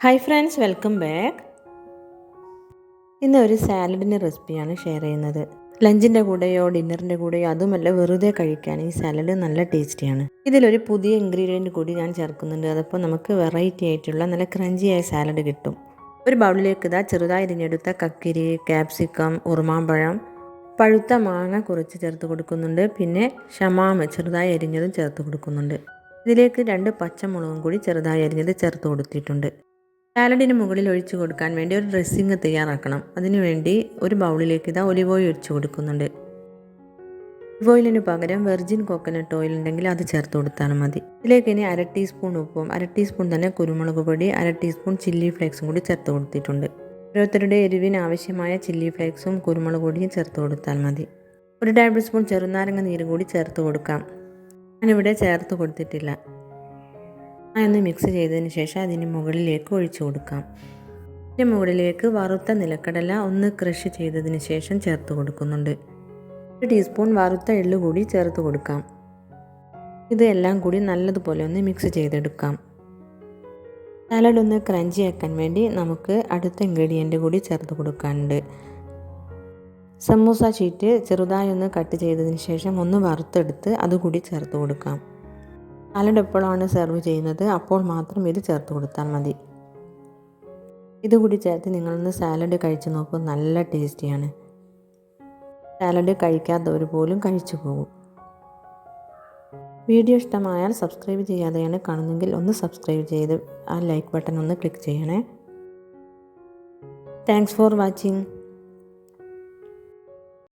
Hi friends welcome back ഇന്ന് ഒരു സാലഡിന്റെ റെസിപ്പിയാണ് ഷെയർ ചെയ്യുന്നത്. ലഞ്ചിന്റെ കൂടെയോ ഡിന്നറിന്റെ കൂടെയോ അതുമല്ല വെറുതെ കഴിക്കാൻ ഈ സാലഡ് നല്ല ടേസ്റ്റിയാണ്. ഇതിലൊരു പുതിയ ഇൻഗ്രീഡിയന്റ് കൂടി ഞാൻ ചേർക്കുന്നുണ്ട്. അതപ്പോൾ നമുക്ക് വെറൈറ്റി ആയിട്ടുള്ള നല്ല ക്രഞ്ചിയായ സാലഡ് കിട്ടും. ഒരു ബൗളിലേക്ക് ഇതാ ചെറുതായി അരിഞ്ഞെടുത്ത കക്കിരി ക്യാപ്സിക്കം ഉറുമാമ്പഴം പഴുത്ത മാങ്ങ കുറച്ച് ചേർത്ത് കൊടുക്കുന്നുണ്ട്. പിന്നെ ഷമാമ് ചെറുതായി അരിഞ്ഞതും ചേർത്ത് കൊടുക്കുന്നുണ്ട്. ഇതിലേക്ക് രണ്ട് പച്ചമുളകും കൂടി ചെറുതായി അരിഞ്ഞത് ചേർത്ത് കൊടുത്തിട്ടുണ്ട്. സാലഡിന് മുകളിൽ ഒഴിച്ചു കൊടുക്കാൻ വേണ്ടി ഒരു ഡ്രസ്സിങ് തയ്യാറാക്കണം. അതിനുവേണ്ടി ഒരു ബൗളിലേക്ക് ഇതാ ഒലിവ് ഓയിൽ ഒഴിച്ചു കൊടുക്കുന്നുണ്ട്. ഒലിവ് ഓയിലിന് പകരം വെർജിൻ കോക്കനട്ട് ഓയിൽ ഉണ്ടെങ്കിൽ അത് ചേർത്ത് കൊടുത്താൽ മതി. ഇതിലേക്ക് ഇനി അര ടീസ്പൂൺ ഉപ്പും അര ടീസ്പൂൺ തന്നെ കുരുമുളക് പൊടി അര ടീസ്പൂൺ ചില്ലി ഫ്ലേക്സും കൂടി ചേർത്ത് കൊടുത്തിട്ടുണ്ട്. ഓരോരുത്തരുടെ എരിവിന് ആവശ്യമായ ചില്ലി ഫ്ലേക്സും കുരുമുളക് പൊടിയും ചേർത്ത് കൊടുത്താൽ മതി. ഒരു ടേബിൾ സ്പൂൺ ചെറുനാരങ്ങ നീര് കൂടി ചേർത്ത് കൊടുക്കാം. ഞാനിവിടെ ചേർത്ത് കൊടുത്തിട്ടില്ല. ഒന്ന് മിക്സ് ചെയ്തതിന് ശേഷം അതിന് മുകളിലേക്ക് ഒഴിച്ചു കൊടുക്കാം. അതിന്റെ മുകളിലേക്ക് വറുത്ത നിലക്കടല ഒന്ന് ക്രഷ് ചെയ്തതിന് ശേഷം ചേർത്ത് കൊടുക്കുന്നുണ്ട്. ഒരു ടീസ്പൂൺ വറുത്ത എള്ളു കൂടി ചേർത്ത് കൊടുക്കാം. ഇത് എല്ലാം കൂടി നല്ലതുപോലെ ഒന്ന് മിക്സ് ചെയ്തെടുക്കാം. സാലഡ് ഒന്ന് ക്രഞ്ചി ആക്കാൻ വേണ്ടി നമുക്ക് അടുത്ത ഇൻഗ്രീഡിയന്റ് കൂടി ചേർത്ത് കൊടുക്കാനുണ്ട്. സമൂസ ഷീറ്റ് ചെറുതായി ഒന്ന് കട്ട് ചെയ്തതിന് ശേഷം ഒന്ന് വറുത്തെടുത്ത് അതുകൂടി ചേർത്ത് കൊടുക്കാം. സാലഡ് എപ്പോഴാണ് സെർവ് ചെയ്യുന്നത്? അപ്പോൾ മാത്രം ഇത് ചേർത്ത് കൊടുത്താൽ മതി. ഇതുകൂടി ചേർത്ത് നിങ്ങളൊന്ന് സാലഡ് കഴിച്ചു നോക്കും. നല്ല ടേസ്റ്റിയാണ് സാലഡ് കഴിക്കാത്തവർ പോലും കഴിച്ചു പോകും. വീഡിയോ ഇഷ്ടമായാൽ സബ്സ്ക്രൈബ് ചെയ്യാതെയാണ് കാണുന്നെങ്കിൽ ഒന്ന് സബ്സ്ക്രൈബ് ചെയ്ത് ആ ലൈക്ക് ബട്ടൺ ഒന്ന് ക്ലിക്ക് ചെയ്യണേ. Thanks for watching